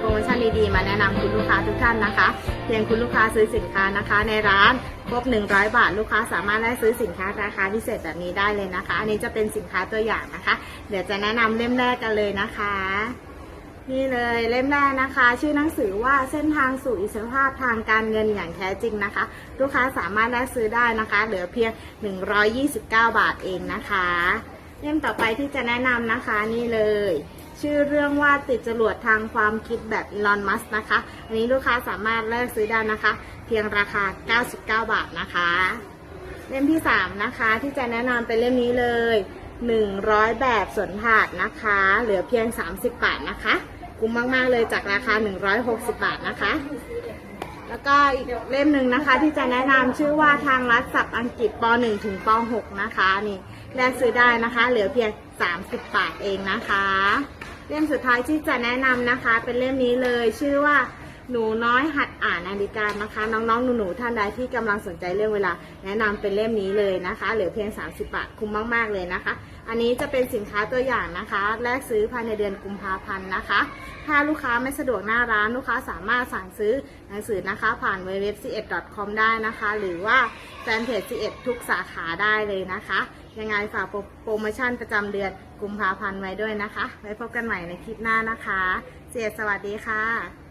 โปรโมชันดีๆมาแนะนำคุณลูกค้าทุกท่านนะคะ เพียงคุณลูกค้าซื้อสินค้านะคะ ในร้านครบ 100 บาท ลูกค้าสามารถได้ซื้อสินค้าราคาพิเศษแบบนี้ได้เลยนะคะ อันนี้จะเป็นสินค้าตัวอย่างนะคะ เดี๋ยวจะแนะนำเล่มแรกกันเลยนะคะ นี่เลยเล่มแรกนะคะ ชื่อหนังสือว่าเส้นทางสู่อิสรภาพทางการเงินอย่างแท้จริงนะคะ ลูกค้าสามารถได้ซื้อได้นะคะ เหลือเพียง 129 บาทเองนะคะ เล่มต่อไปที่จะแนะนำนะคะนี่เลย ชื่อเรื่องว่าติดจรวดทางความคิดแบบอีลอนมัสนะคะ อันนี้ลูกค้าสามารถเลือกซื้อได้นะคะ เพียงราคา 99 บาทนะคะ เล่มที่ 3 นะคะ ที่จะแนะนำเป็นเล่มนี้เลย 100 แบบสวนถาดนะคะ เหลือเพียง 30 บาทนะคะ คุ้มมาก ๆ เลยจากราคา 160 บาทนะคะ แล้วก็อีกเล่มหนึ่งนะคะ ที่จะแนะนำชื่อว่าทางรัฐศัพท์อังกฤษป .1 ถึงป .6 นะคะนี่แลกซื้อได้นะคะ เหลือเพียง 30 บาทเองนะคะ เล่มสุดท้ายที่จะแนะนำนะคะ เป็นเล่มนี้เลยชื่อว่าหนูน้อยหัดอ่านนาฬิกานะคะ น้องๆหนูๆท่านใดที่กำลังสนใจเรื่องเวลา แนะนำเป็นเล่มนี้เลยนะคะเหลือเพียง 30 บาทคุ้มมากๆเลยนะคะ อันนี้จะเป็นสินค้าตัวอย่างนะคะ แลกซื้อภายในเดือนกุมภาพันธ์นะคะ ถ้าลูกค้าไม่สะดวกหน้าร้านลูกค้าสามารถสั่งซื้อหนังสือนะคะ ผ่านเว็บ c 1 com ได้นะคะ หรือว่าแฟนเพจ c 1ทุกสาขาได้เลยนะคะ ยังไงฝากโปรโมชั่นประจำเดือนกุมภาพันธ์ไว้ด้วยนะคะ ไว้พบกันใหม่ในคลิปหน้านะคะ เสียสวัสดีค่ะ